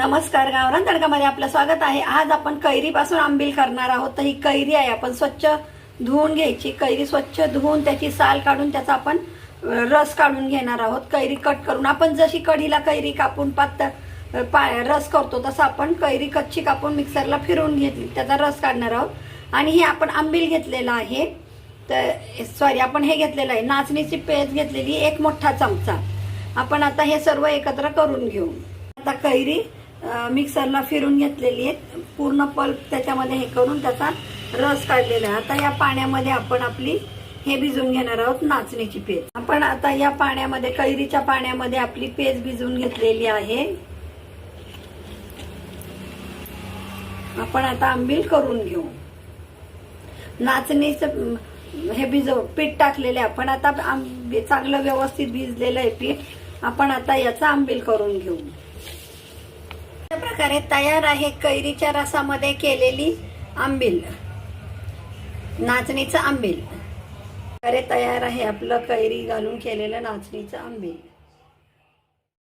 नमस्कार गावरान तडकामध्ये आपलं स्वागत आहे. आज आपण कैरीपासून आंबील करणार आहोत. तर ही कैरी आहे. आपण स्वच्छ धुवून घ्यायची. कैरी स्वच्छ धुवून त्याची साल काढून त्याचा आपण रस काढून घेणार आहोत. कैरी कट करून आपण जशी कढीला कैरी कापून पातळ पा रस करतो तसं आपण कैरी कच्ची कापून मिक्सरला फिरवून घेतली. त्याचा रस काढणार आहोत. आणि हे आपण आंबील घेतलेलं आहे. तर सॉरी आपण हे घेतलेलं आहे. नाचणीची पेस्ट घेतलेली एक मोठा चमचा. आपण आता हे सर्व एकत्र करून घेऊ. आता कैरी मिक्सरला फिरून घेतलेली आहे. पूर्ण पल्प त्याच्यामध्ये हे करून त्याचा रस काढलेला आहे. आता या पाण्यामध्ये आपण आपली हे भिजवून घेणार आहोत नाचणीची पेज. आपण आता या पाण्यामध्ये कैरीच्या पाण्यामध्ये आपली पेज भिजवून घेतलेली आहे. आपण आता आंबील करून घेऊ. नाचणीचं हे भिजव पीठ टाकलेले आपण आता चांगलं व्यवस्थित भिजलेलं आहे पीठ. आपण आता याचा आंबील करून घेऊ. प्रकारे तयार आहे कैरीच्या रसामध्ये केलेली आंबील. नाचणीचं आंबील. अरे तयार आहे आपलं कैरी घालून केलेलं नाचणीचं आंबील.